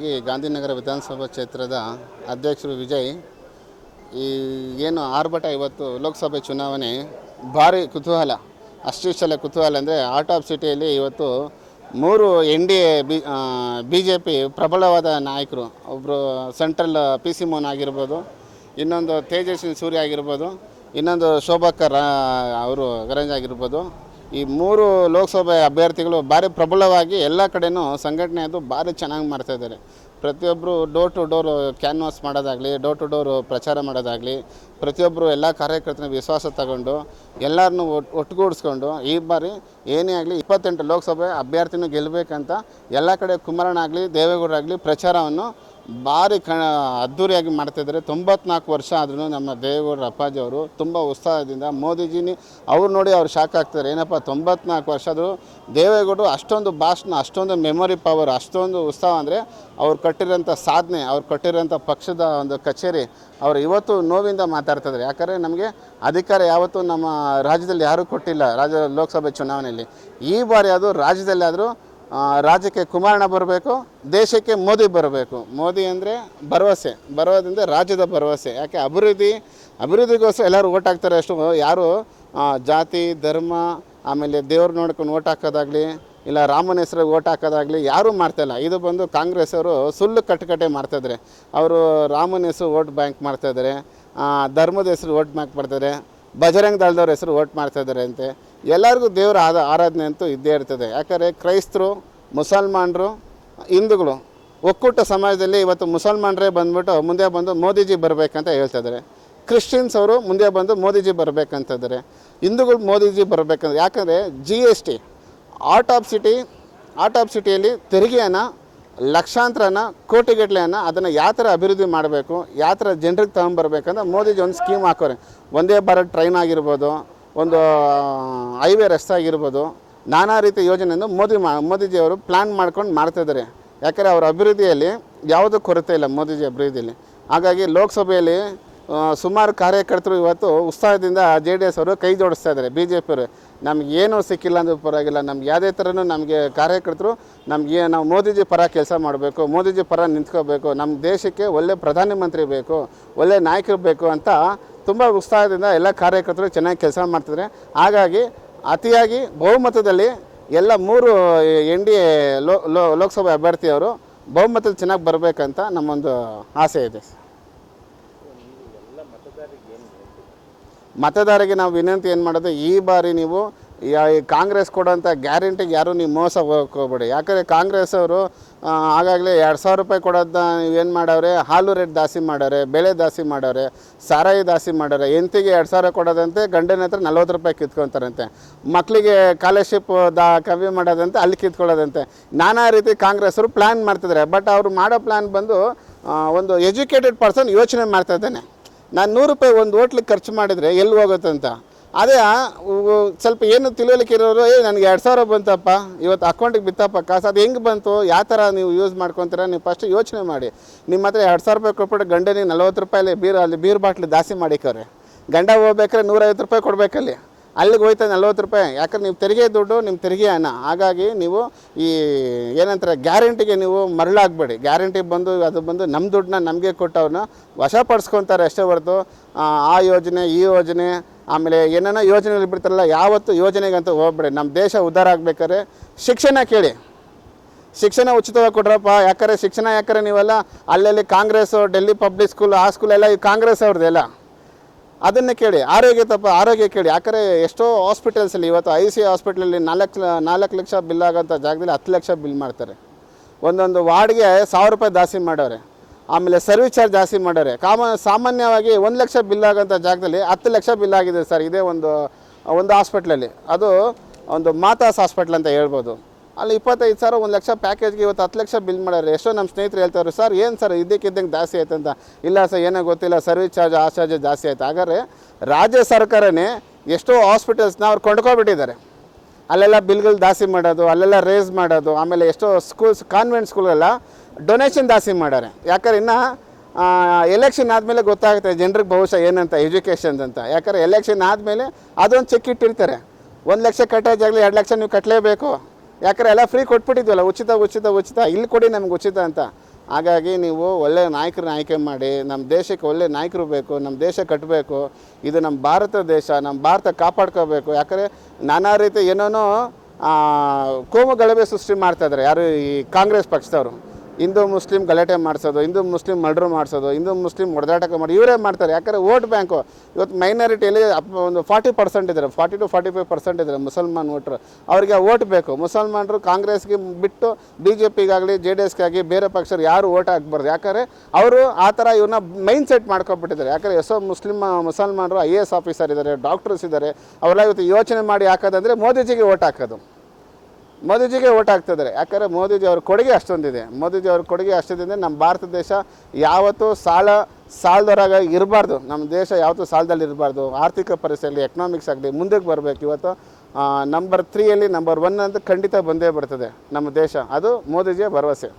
ಮೊದಲನೇದಾಗಿ ಗಾಂಧಿನಗರ ವಿಧಾನಸಭಾ ಕ್ಷೇತ್ರದ ಅಧ್ಯಕ್ಷರು ವಿಜಯ್ ಈ ಏನು ಆರ್ಭಟ ಇವತ್ತು ಲೋಕಸಭೆ ಚುನಾವಣೆ ಭಾರಿ ಕುತೂಹಲ ಅಷ್ಟಿಷ್ಟಲ್ಲ ಕುತೂಹಲ ಅಂದರೆ ಆರ್ಟ್ ಆಫ್ ಸಿಟಿಯಲ್ಲಿ ಇವತ್ತು ಮೂರು N D A, B J P P ಪ್ರಬಲವಾದ ನಾಯಕರು. ಒಬ್ಬರು ಸೆಂಟ್ರಲ್ ಪಿ ಸಿ ಮೋಹನ್ ಆಗಿರ್ಬೋದು, ಇನ್ನೊಂದು ತೇಜಸ್ವಿ ಸೂರ್ಯ ಆಗಿರ್ಬೋದು, ಇನ್ನೊಂದು ಶೋಭಾಕರ್ ಅವರು ಗರಂಜ್ ಆಗಿರ್ಬೋದು. ಈ ಮೂರು ಲೋಕಸಭೆ ಅಭ್ಯರ್ಥಿಗಳು ಭಾರಿ ಪ್ರಬಲವಾಗಿ ಎಲ್ಲ ಕಡೆನೂ ಸಂಘಟನೆ ಅದು ಭಾರಿ ಚೆನ್ನಾಗಿ ಮಾಡ್ತಾ ಇದ್ದಾರೆ. ಪ್ರತಿಯೊಬ್ಬರು ಡೋರ್ ಟು ಡೋರ್ ಕ್ಯಾನ್ವಾಸ್ ಮಾಡೋದಾಗಲಿ ಡೋರ್ ಟು ಡೋರ್ ಪ್ರಚಾರ ಮಾಡೋದಾಗಲಿ ಪ್ರತಿಯೊಬ್ಬರು ಎಲ್ಲ ಕಾರ್ಯಕರ್ತನ ವಿಶ್ವಾಸ ತಗೊಂಡು ಎಲ್ಲರನ್ನೂ ಒಟ್ಟು ಒಟ್ಟುಗೂಡಿಸ್ಕೊಂಡು ಈ ಬಾರಿ ಏನೇ ಆಗಲಿ ಇಪ್ಪತ್ತೆಂಟು ಲೋಕಸಭೆ ಅಭ್ಯರ್ಥಿನೂ ಗೆಲ್ಲಬೇಕಂತ ಎಲ್ಲ ಕಡೆ ಕುಮಾರಣ್ಣಾಗಲಿ ದೇವೇಗೌಡರಾಗಲಿ ಪ್ರಚಾರವನ್ನು ಭಾರಿ ಕ ಅದ್ಧೂರಿಯಾಗಿ ಮಾಡ್ತಾಯಿದ್ದಾರೆ ತೊಂಬತ್ನಾಲ್ಕು ವರ್ಷ ಆದ್ರೂ ನಮ್ಮ ದೇವೇಗೌಡರ ಅಪ್ಪಾಜಿ ಅವರು ತುಂಬ ಉತ್ಸಾಹದಿಂದ ಮೋದಿಜಿನಿ ಅವ್ರು ನೋಡಿ ಅವ್ರು ಶಾಕ್ ಆಗ್ತಾರೆ ಏನಪ್ಪ ತೊಂಬತ್ನಾಲ್ಕು ವರ್ಷ ಆದರೂ ದೇವೇಗೌಡರು ಅಷ್ಟೊಂದು ಭಾಷಣ ಅಷ್ಟೊಂದು ಮೆಮೊರಿ ಪವರ್ ಅಷ್ಟೊಂದು ಉತ್ಸಾಹ ಅಂದರೆ ಅವ್ರು ಕಟ್ಟಿರೋಂಥ ಸಾಧನೆ ಅವ್ರು ಕಟ್ಟಿರೋಂಥ ಪಕ್ಷದ ಒಂದು ಕಚೇರಿ ಅವರು ಇವತ್ತು ನೋವಿಂದ ಮಾತಾಡ್ತಿದ್ದಾರೆ ಯಾಕಂದರೆ ನಮಗೆ ಅಧಿಕಾರ ಯಾವತ್ತೂ ನಮ್ಮ ರಾಜ್ಯದಲ್ಲಿ ಯಾರೂ ಕೊಟ್ಟಿಲ್ಲ ರಾಜ್ಯ ಲೋಕಸಭೆ ಚುನಾವಣೆಯಲ್ಲಿ. ಈ ಬಾರಿ ಅದು ರಾಜ್ಯದಲ್ಲಿ ಆದರೂ ಆ, ರಾಜ್ಯಕ್ಕೆ ಕುಮಾರಣ್ಣ ಬರಬೇಕು, ದೇಶಕ್ಕೆ ಮೋದಿ ಬರಬೇಕು. ಮೋದಿ ಅಂದರೆ ಭರವಸೆ. ಬರೋದಿಂದ ರಾಜ್ಯದ ಭರವಸೆ. ಯಾಕೆ? ಅಭಿವೃದ್ಧಿ, ಅಭಿವೃದ್ಧಿಗೋಸ್ಕರ ಎಲ್ಲರೂ ಓಟ್ ಹಾಕ್ತಾರೆ ಅಷ್ಟು. ಯಾರು? ಜಾತಿ, ಧರ್ಮ, ಆಮೇಲೆ ದೇವ್ರು ನೋಡ್ಕೊಂಡು ಓಟ್ ಹಾಕೋದಾಗಲಿ, ಇಲ್ಲ ರಾಮನ ಹೆಸರು ಓಟ್ ಹಾಕೋದಾಗಲಿ, ಯಾರೂ ಮಾಡ್ತಾಯಿಲ್ಲ ಇದು ಬಂದು ಕಾಂಗ್ರೆಸ್ ಅವರು ಸುಳ್ಳು ಕಟ್ಟುಕಟ್ಟೆ ಮಾಡ್ತಾಯಿದ್ದಾರೆ ಅವರು ರಾಮನ ಹೆಸರು ಓಟ್ ಬ್ಯಾಂಕ್ ಮಾಡ್ತಾಯಿದ್ದಾರೆ ಧರ್ಮದ ಹೆಸರು ಓಟ್ ಬ್ಯಾಂಕ್ ಮಾಡ್ತಾರೆ ಬಜರಂಗ್ ದಳದವ್ರ ಹೆಸರು ಓಟ್ ಮಾಡ್ತಾ ಇದ್ದಾರೆ ಅಂತೆ. ಎಲ್ಲರಿಗೂ ದೇವರ ಆದ ಆರಾಧನೆ ಅಂತೂ ಇದ್ದೇ ಇರ್ತದೆ. ಯಾಕಂದರೆ ಕ್ರೈಸ್ತರು, ಮುಸಲ್ಮಾನರು, ಹಿಂದೂಗಳು, ಒಕ್ಕೂಟ ಸಮಾಜದಲ್ಲಿ ಇವತ್ತು ಮುಸಲ್ಮಾನರೇ ಬಂದ್ಬಿಟ್ಟು ಮುಂದೆ ಬಂದು ಮೋದಿಜಿ ಬರಬೇಕಂತ ಹೇಳ್ತಿದ್ದಾರೆ ಕ್ರಿಶ್ಚಿಯನ್ಸ್ ಅವರು ಮುಂದೆ ಬಂದು ಮೋದಿಜಿ ಬರಬೇಕಂತಿದ್ದಾರೆ ಹಿಂದೂಗಳು ಮೋದಿಜಿ ಬರಬೇಕಂದ್ರೆ ಯಾಕಂದರೆ G S T art of city art of ಸಿಟಿಯಲ್ಲಿ ತೆರಿಗೆಯನ್ನು ಲಕ್ಷಾಂತರನ, ಕೋಟಿಗಟ್ಟಲೆಯನ್ನು ಅದನ್ನು ಯಾವ ಥರ ಅಭಿವೃದ್ಧಿ ಮಾಡಬೇಕು, ಯಾವ ಥರ ಜನರಿಗೆ ತಗೊಂಬರ್ಬೇಕಂದ್ರೆ ಮೋದಿಜಿ ಒಂದು ಸ್ಕೀಮ್ ಹಾಕೋರೆ. ಒಂದೇ ಭಾರತ್ ಟ್ರೈನ್ ಆಗಿರ್ಬೋದು, ಒಂದು ಹೈವೇ ರಸ್ತೆ ಆಗಿರ್ಬೋದು, ನಾನಾ ರೀತಿಯ ಯೋಜನೆಯನ್ನು ಮೋದಿ ಮಾ ಮೋದಿಜಿಯವರು ಪ್ಲ್ಯಾನ್ ಮಾಡ್ಕೊಂಡು ಮಾಡ್ತಾಯಿದ್ದಾರೆ ಯಾಕಂದರೆ ಅವರ ಅಭಿವೃದ್ಧಿಯಲ್ಲಿ ಯಾವುದೂ ಕೊರತೆ ಇಲ್ಲ ಮೋದಿಜಿ ಅಭಿವೃದ್ಧಿಯಲ್ಲಿ. ಹಾಗಾಗಿ ಲೋಕಸಭೆಯಲ್ಲಿ ಸುಮಾರು ಕಾರ್ಯಕರ್ತರು ಇವತ್ತು ಉತ್ಸಾಹದಿಂದ ಜೆ ಡಿ ಎಸ್ ಅವರು ಕೈ ಜೋಡಿಸ್ತಾ ಇದ್ದಾರೆ. ಬಿ ಜೆ ಪಿಯವರು ನಮ್ಗೆ ಏನೂ ಸಿಕ್ಕಿಲ್ಲ ಅಂದ್ರೂ ಪರವಾಗಿಲ್ಲ. ನಮ್ಗೆ ಯಾವುದೇ ಥರನೂ ನಮಗೆ ಕಾರ್ಯಕರ್ತರು, ನಮಗೆ ನಾವು ಮೋದಿಜಿ ಪರ ಕೆಲಸ ಮಾಡಬೇಕು, ಮೋದಿಜಿ ಪರ ನಿಂತ್ಕೋಬೇಕು, ನಮ್ಮ ದೇಶಕ್ಕೆ ಒಳ್ಳೆ ಪ್ರಧಾನಮಂತ್ರಿ ಬೇಕು, ಒಳ್ಳೆ ನಾಯಕರು ಬೇಕು ಅಂತ ತುಂಬ ಉತ್ಸಾಹದಿಂದ ಎಲ್ಲ ಕಾರ್ಯಕರ್ತರು ಚೆನ್ನಾಗಿ ಕೆಲಸ ಮಾಡ್ತಿದ್ದಾರೆ ಹಾಗಾಗಿ ಅತಿಯಾಗಿ ಬಹುಮತದಲ್ಲಿ ಎಲ್ಲ ಮೂರು ಎನ್ ಡಿ ಎ ಲೋ, ಲೋಕಸಭಾ ಅಭ್ಯರ್ಥಿಯವರು ಬಹುಮತದಲ್ಲಿ ಚೆನ್ನಾಗಿ ಬರಬೇಕಂತ ನಮ್ಮೊಂದು ಆಸೆ ಇದೆ. ಮತದಾರರಿಗೆ ನಾವು ವಿನಂತಿ ಏನು ಮಾಡೋದು, ಈ ಬಾರಿ ನೀವು ಕಾಂಗ್ರೆಸ್ ಕೊಡೋಂಥ ಗ್ಯಾರಂಟಿಗೆ ಯಾರೂ ನೀವು ಮೋಸ ಹೋಗಕ್ಕೆ ಹೋಗ್ಬೇಡಿ ಯಾಕಂದರೆ ಕಾಂಗ್ರೆಸ್ ಅವರು ಆಗಾಗಲೇ ಎರಡು ಸಾವಿರ ರೂಪಾಯಿ ಕೊಡೋದನ್ನ ನೀವೇನು ಮಾಡವ್ರೆ, ಹಾಲು ರೇಟ್ ದಾಸಿ ಮಾಡವ್ರೆ, ಬೆಳೆ ದಾಸಿ ಮಾಡವ್ರೆ, ಸಾರಾಯಿ ದಾಸಿ ಮಾಡವ್ರೆ ಎಂತಿಗೆ ಎರಡು ಸಾವಿರ ಕೊಡೋದಂತೆ, ಗಂಡನ ಹತ್ರ ನಲ್ವತ್ತು ರೂಪಾಯಿ ಕಿತ್ಕೊತಾರಂತೆ. ಮಕ್ಕಳಿಗೆ ಸ್ಕಾಲರ್ಶಿಪ್ ದಾ ಕಮ್ಮಿ ಮಾಡೋದಂತೆ, ಅಲ್ಲಿ ಕಿತ್ಕೊಳ್ಳೋದಂತೆ. ನಾನಾ ರೀತಿ ಕಾಂಗ್ರೆಸ್ಸವರು ಪ್ಲ್ಯಾನ್ ಮಾಡ್ತಿದ್ದಾರೆ ಬಟ್ ಅವರು ಮಾಡೋ ಪ್ಲ್ಯಾನ್ ಬಂದು ಒಂದು ಎಜುಕೇಟೆಡ್ ಪರ್ಸನ್ ಯೋಚನೆ ಮಾಡ್ತಾ ಇದ್ದಾನೆ. ನಾನು ನೂರು ರೂಪಾಯಿ ಒಂದು ಹೋಟ್ಲಿಗೆ ಖರ್ಚು ಮಾಡಿದರೆ ಎಲ್ಲಿ ಅಂತ ಅದೇ ಸ್ವಲ್ಪ ಏನು ತಿಳುವಳಿಕೆ ಇರೋರು, ಏ, ನನಗೆ ಎರಡು ಸಾವಿರ ಬಂತಪ್ಪ, ಇವತ್ತು ಅಕೌಂಟಿಗೆ ಬಿತ್ತಪ್ಪ, ಕಾಸು ಅದು ಹೆಂಗೆ ಬಂತು, ಯಾವ ಥರ ನೀವು ಯೂಸ್ ಮಾಡ್ಕೊತೀರ, ನೀವು ಫಸ್ಟ್ ಯೋಚನೆ ಮಾಡಿ. ನಿಮ್ಮ ಹತ್ರ ಎರಡು ಸಾವಿರ ರೂಪಾಯಿ ಕೊಟ್ಬಿಟ್ಟು ಗಂಡನಿಗೆ ನಲ್ವತ್ತು ರೂಪಾಯಲ್ಲಿ ಬೀರು, ಅಲ್ಲಿ ಬೀರು ಬಾಟ್ಲಿ ದಾಸಿ ಮಾಡಿಕವ್ರೆ. ಗಂಡ ಹೋಗ್ಬೇಕಾದ್ರೆ ನೂರೈವತ್ತು ರೂಪಾಯಿ ಕೊಡಬೇಕಲ್ಲಿ. ಅಲ್ಲಿಗೆ ಹೋಯ್ತಾ ನಲ್ವತ್ತು ರೂಪಾಯಿ. ಯಾಕಂದ್ರೆ ನೀವು ತೆರಿಗೆ ದುಡ್ಡು ನಿಮ್ಮ ತೆರಿಗೆ ಹಣ. ಹಾಗಾಗಿ ನೀವು ಈ ಏನಂತಾರೆ ಗ್ಯಾರಂಟಿಗೆ ನೀವು ಮರಳಾಗಬೇಡಿ. ಗ್ಯಾರಂಟಿ ಬಂದು ಅದು ಬಂದು ನಮ್ಮ ದುಡ್ಡನ್ನ ನಮಗೆ ಕೊಟ್ಟವ್ರನ್ನ ವಶಪಡಿಸ್ಕೊತಾರೆ ಅಷ್ಟೇ ಹೊರತು ಆ, ಯೋಜನೆ ಈ ಯೋಜನೆ ಆಮೇಲೆ ಏನೇನೋ ಯೋಜನೆಗಳು ಬಿಡ್ತಾರಲ್ಲ ಯಾವತ್ತು ಯೋಜನೆಗಂತೂ ಹೋಗ್ಬೇಡಿ. ನಮ್ಮ ದೇಶ ಉದ್ಧಾರ ಆಗ್ಬೇಕಾದ್ರೆ ಶಿಕ್ಷಣ ಕೇಳಿ. ಶಿಕ್ಷಣ ಉಚಿತವಾಗಿ ಕೊಡ್ರಪ್ಪ ಯಾಕಂದರೆ ಶಿಕ್ಷಣ ಯಾಕಂದರೆ ನೀವೆಲ್ಲ ಅಲ್ಲಲ್ಲಿ ಕಾಂಗ್ರೆಸ್ಸು ಡೆಲ್ಲಿ ಪಬ್ಲಿಕ್ ಸ್ಕೂಲ್ ಆ ಸ್ಕೂಲೆಲ್ಲ ಈ ಕಾಂಗ್ರೆಸ್ ಅವ್ರದ್ದೆಲ್ಲ. ಅದನ್ನೇ ಕೇಳಿ, ಆರೋಗ್ಯ ತಪ್ಪ, ಆರೋಗ್ಯ ಕೇಳಿ. ಯಾಕಂದರೆ ಎಷ್ಟೋ ಹಾಸ್ಪಿಟಲ್ಸಲ್ಲಿ ಇವತ್ತು ಐ ಸಿ ಹಾಸ್ಪಿಟ್ಲಲ್ಲಿ ನಾಲ್ಕು ನಾಲ್ಕು ಲಕ್ಷ ಬಿಲ್ ಆಗೋಂಥ ಜಾಗದಲ್ಲಿ ಹತ್ತು ಲಕ್ಷ ಬಿಲ್ ಮಾಡ್ತಾರೆ. ಒಂದೊಂದು ವಾರ್ಡ್ಗೆ ಸಾವಿರ ರೂಪಾಯಿ ಜಾಸ್ತಿ ಮಾಡೋರೆ. ಆಮೇಲೆ ಸರ್ವಿಸ್ ಚಾರ್ಜ್ ಜಾಸ್ತಿ ಮಾಡೋರೆ. ಕಾಮ, ಸಾಮಾನ್ಯವಾಗಿ ಒಂದು ಲಕ್ಷ ಬಿಲ್ ಆಗೋಂಥ ಜಾಗದಲ್ಲಿ ಹತ್ತು ಲಕ್ಷ ಬಿಲ್ ಆಗಿದೆ ಸರ್. ಇದೇ ಒಂದು ಒಂದು ಹಾಸ್ಪಿಟ್ಲಲ್ಲಿ ಅದು ಒಂದು ಮಾತಾಸ್ ಹಾಸ್ಪಿಟ್ಲ್ ಅಂತ ಹೇಳ್ಬೋದು. ಅಲ್ಲಿ ಇಪ್ಪತ್ತೈದು ಸಾವಿರ, ಒಂದು ಲಕ್ಷ ಪ್ಯಾಕೇಜ್ಗೆ ಇವತ್ತು ಹತ್ತು ಲಕ್ಷ ಬಿಲ್ ಮಾಡ್ಯಾರೆ ಎಷ್ಟೋ ನಮ್ಮ ಸ್ನೇಹಿತರು ಹೇಳ್ತಾರೆ, ಸರ್, ಏನು ಸರ್ ಇದ್ದಕ್ಕಿದ್ದಂಗೆ ಜಾಸ್ತಿ ಆಯ್ತು ಅಂತ? ಇಲ್ಲ ಸರ್, ಏನೋ ಗೊತ್ತಿಲ್ಲ, ಸರ್ವಿಸ್ ಚಾರ್ಜ್, ಆ ಚಾರ್ಜ್ ಜಾಸ್ತಿ ಆಯ್ತು. ಹಾಗಾದ್ರೆ ರಾಜ್ಯ ಸರ್ಕಾರನೇ ಎಷ್ಟೋ ಹಾಸ್ಪಿಟಲ್ಸ್ನ ಅವ್ರು ಕೊಂಡ್ಕೊಬಿಟ್ಟಿದ್ದಾರೆ. ಅಲ್ಲೆಲ್ಲ ಬಿಲ್ಗಳು ದಾಸಿ ಮಾಡೋದು, ಅಲ್ಲೆಲ್ಲ ರೇಸ್ ಮಾಡೋದು, ಆಮೇಲೆ ಎಷ್ಟೋ ಸ್ಕೂಲ್ಸ್ ಕಾನ್ವೆಂಟ್ ಸ್ಕೂಲೆಲ್ಲ ಡೊನೇಷನ್ ದಾಸಿ ಮಾಡ್ಯಾರೆ ಯಾಕಂದ್ರೆ ಇನ್ನು ಎಲೆಕ್ಷನ್ ಆದಮೇಲೆ ಗೊತ್ತಾಗುತ್ತೆ ಜನರಿಗೆ ಬಹುಶಃ ಏನಂತ ಎಜುಕೇಷನ್ ಅಂತ. ಯಾಕಂದ್ರೆ ಎಲೆಕ್ಷನ್ ಆದಮೇಲೆ ಅದೊಂದು ಚೆಕ್ ಇಟ್ಟಿರ್ತಾರೆ. ಒಂದು ಲಕ್ಷ ಕಟ್ಟೋದಾಗಲಿ ಎರಡು ಲಕ್ಷ ನೀವು ಕಟ್ಟಲೇಬೇಕು. ಯಾಕಂದ್ರೆ ಎಲ್ಲ ಫ್ರೀ ಕೊಟ್ಬಿಟ್ಟಿದ್ವಲ್ಲ, ಉಚಿತ ಉಚಿತ ಉಚಿತ, ಇಲ್ಲಿ ಕೊಡಿ ನಮ್ಗೆ ಉಚಿತ ಅಂತ. ಹಾಗಾಗಿ ನೀವು ಒಳ್ಳೆಯ ನಾಯಕರನ್ನ ಆಯ್ಕೆ ಮಾಡಿ ನಮ್ಮ ದೇಶಕ್ಕೆ ಒಳ್ಳೆ ನಾಯಕರು ಬೇಕು ನಮ್ಮ ದೇಶ ಕಟ್ಟಬೇಕು ಇದು ನಮ್ಮ ಭಾರತ ದೇಶ ನಮ್ಮ ಭಾರತ ಕಾಪಾಡ್ಕೋಬೇಕು. ಯಾಕಂದರೆ ನಾನಾ ರೀತಿ ಏನೇನೋ ಕೋಮು ಗಲಭೆ ಸೃಷ್ಟಿ ಮಾಡ್ತಾಯಿದ್ದಾರೆ ಯಾರು ಈ ಕಾಂಗ್ರೆಸ್ ಪಕ್ಷದವರು. ಹಿಂದೂ ಮುಸ್ಲಿಂ ಗಲಾಟೆ ಮಾಡಿಸೋದು, ಹಿಂದೂ ಮುಸ್ಲಿಂ ಮರ್ಡ್ರ್ ಮಾಡಿಸೋದು, ಹಿಂದೂ ಮುಸ್ಲಿಂ ಹೊಡೆದಾಟಕ್ಕೆ ಮಾಡಿ, ಇವರೇ ಮಾಡ್ತಾರೆ. ಯಾಕಂದರೆ ವೋಟ್ ಬ್ಯಾಂಕು, ಇವತ್ತು ಮೈನಾರಿಟಿಯಲ್ಲಿ ಒಂದು ಫಾರ್ಟಿ ಪರ್ಸೆಂಟ್ ಇದ್ದಾರೆ, forty to forty five percent ಇದ್ದಾರೆ ಮುಸಲ್ಮಾನ್ ವೋಟ್ರು. ಅವರಿಗೆ ವೋಟ್ ಬೇಕು. ಮುಸಲ್ಮಾನರು ಕಾಂಗ್ರೆಸ್ಗೆ ಬಿಟ್ಟು ಬಿ ಜೆ ಪಿಗಾಗಲಿ ಜೆ ಡಿ ಎಸ್ಗಾಗಲಿ ಬೇರೆ ಪಕ್ಷರು ಯಾರು ವೋಟ್ ಹಾಕ್ಬಾರ್ದು. ಯಾಕಂದರೆ ಅವರು ಆ ಥರ ಇವ್ರನ್ನ ಮೈಂಡ್ ಸೆಟ್ ಮಾಡ್ಕೊಬಿಟ್ಟಿದ್ದಾರೆ. ಯಾಕಂದರೆ ಎಷ್ಟೋ ಮುಸ್ಲಿಮ್, ಮುಸಲ್ಮಾನರು ಐ ಎ ಎಸ್ ಆಫೀಸರ್ ಇದ್ದಾರೆ, ಡಾಕ್ಟರ್ಸ್ ಇದ್ದಾರೆ. ಅವರೆಲ್ಲ ಇವತ್ತು ಯೋಚನೆ ಮಾಡಿ ಹಾಕೋದಂದರೆ ಮೋದಿಜಿಗೆ ವೋಟ್ ಹಾಕೋದು. ಮೋದಿಜಿಗೆ ಓಟ್ ಹಾಕ್ತಿದ್ದಾರೆ. ಯಾಕಂದರೆ ಮೋದಿಜಿ ಅವ್ರ ಕೊಡುಗೆ ಅಷ್ಟೊಂದಿದೆ. ಮೋದಿಜಿ ಅವ್ರ ಕೊಡುಗೆ ಅಷ್ಟೊಂದಿದೆ. ನಮ್ಮ ಭಾರತ ದೇಶ ಯಾವತ್ತೂ ಸಾಲ ಸಾಲದವರಾಗ ಇರಬಾರ್ದು. ನಮ್ಮ ದೇಶ ಯಾವತ್ತೂ ಸಾಲದಲ್ಲಿ ಇರಬಾರ್ದು. ಆರ್ಥಿಕ ಪರಿಸ್ಥಿತಿಯಲ್ಲಿ ಎಕನಾಮಿಕ್ಸ್ ಆಗಲಿ, ಮುಂದಕ್ಕೆ ಬರಬೇಕು. ಇವತ್ತು ನಂಬರ್ ತ್ರೀಯಲ್ಲಿ ನಂಬರ್ ಒನ್ ಅಂತ ಖಂಡಿತ ಬಂದೇ ಬರ್ತದೆ ನಮ್ಮ ದೇಶ. ಅದು ಮೋದಿಜಿಯ ಭರವಸೆ.